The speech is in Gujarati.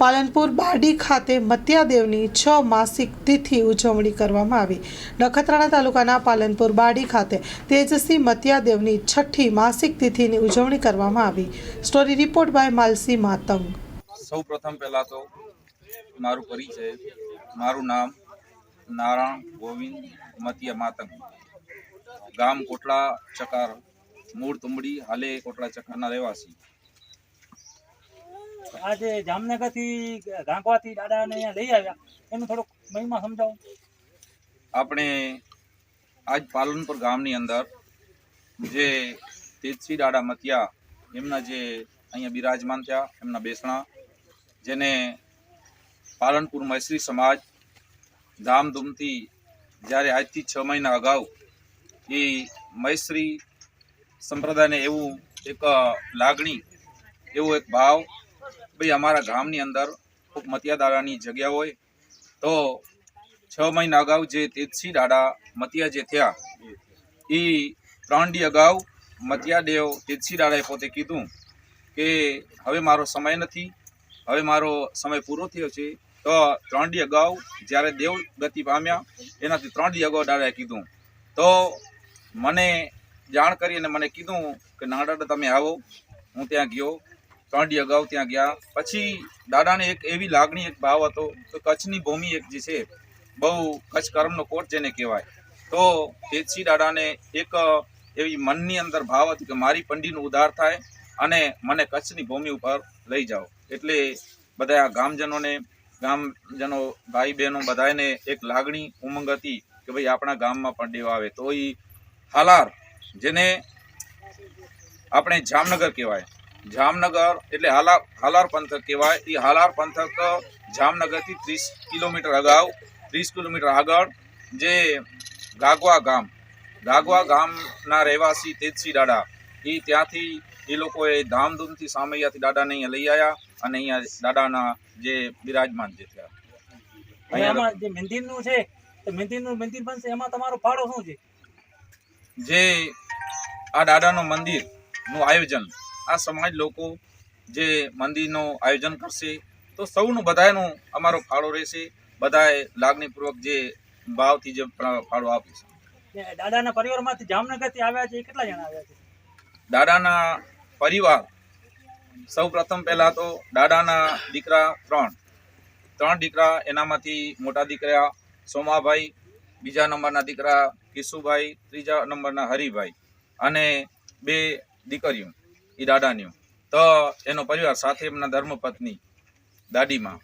પાલનપુર બારડી ખાતે મત્યાદેવની છ માસિક તિથિ ઉજવણી કરવામાં આવી. નખત્રાણા તાલુકાના પાલનપુર બારડી ખાતે તેજસ્વી મત્યાદેવની છઠ્ઠી માસિક તિથિની ઉજવણી કરવામાં આવી. Story report by Malsi Matang. સૌ પ્રથમ પહેલાં તો મારું પરિચય, મારું નામ નારાયણ ગોવિંદ મતિયા માતંગ. ગામ કોટલા ચકાર, મૂળ તુંબડી, હાલે કોટલા ચકારના રહેવાસી. આજે જામનગરથી ગાંગવાથી દાદાને અહીંયા લઈ આવ્યા. એનું થોડુંક મહિમા સમજાવો. આપણે આજ પાલનપુર ગામની અંદર જે તેજસિંહ દાડા મતિયા, એમના જે અહીંયા બિરાજમાન થયા, એમના બેસણા, જેને પાલનપુર મૈસરી સમાજ ધામધૂમથી જ્યારે આજથી છ મહિના અગાઉ એ મૈસરી સંપ્રદાયને એવું એક લાગણી, એવો એક ભાવ ભાઈ, અમારા ગામની અંદર ખૂબ મતિયાદાડાની જગ્યા હોય તો છ મહિના અગાઉ જે તેજસી દાડા મતિયા જે થયા, એ ત્રણ ડી અગાઉ મતિયાદેવ તેજસી દાડાએ પોતે કીધું કે હવે મારો સમય નથી, હવે મારો સમય પૂરો થયો છે. તો ત્રણ દી અગાઉ જ્યારે દેવ ગતિ પામ્યા, એનાથી ત્રણ દી અગાઉ દાદાએ કીધું. તો મને જાણ કરી અને મને કીધું કે નાડાડા તમે આવો, હું ત્યાં ગયો. ત્રણ દી અગાઉ ત્યાં ગયા. પછી દાદાને એક એવી લાગણી, એક ભાવ હતો કે કચ્છની ભૂમિ એક જે છે, બહુ કચ્છ કર્મનો કોટ જેને કહેવાય. તો તેજસિંહ દાદાને એક એવી મનની અંદર ભાવ હતી કે મારી પંડીનો ઉદ્ધાર થાય અને મને કચ્છની ભૂમિ ઉપર લઈ જાઓ. એટલે બધા ગામજનોને, ગામજનો ભાઈ બહેનો બધાને એક લાગણી, ઉમંગ હતી કે ભાઈ આપણા ગામમાં પણ દેવા આવે. તો એ હાલાર, જેને આપણે જામનગર કહેવાય. જામનગર એટલે હાલાર હાલાર પંથક કહેવાય. એ હાલાર પંથક જામનગરથી ત્રીસ કિલોમીટર અગાઉ ત્રીસ કિલોમીટર આગળ જે ગાગવા ગામ ગાગવા ગામના રહેવાસી તેજસી દાડા એ ત્યાંથી એ લોકોએ ધામધૂમથી સામૈયાથી દાદાને અહીંયા લઈ આવ્યા અને અહીંયા દાદાના જે બિરાજમાન જે થયા. આમાં જે મંદિરનું છે તો મંદિરનું મંદિર બનશે એમાં તમારો ફાળો શું છે? જે આ દાદાનું મંદિરનું આયોજન આ સમાજ લોકો જે મંદિરનું આયોજન કરશે તો સૌનું બધાનો અમારો ફાળો રહેશે. બધાએ લાગણીપૂર્વક જે ભાવથી જે ફાળો આપીશું દાદાના પરિવારમાંથી જામનગરથી આવ્યા છે કેટલા જણા આવ્યા છે? દાદાના પરિવાર સૌ પ્રથમ પહેલાં તો દાદાના દીકરા ત્રણ. ત્રણ દીકરા એનામાંથી મોટા દીકરા સોમાભાઈ બીજા નંબરના દીકરા કિશુભાઈ ત્રીજા નંબરના હરિભાઈ અને બે દીકરીઓ. એ દાદાની. તો એનો પરિવાર સાથે એમના ધર્મપત્ની દાદીમાં.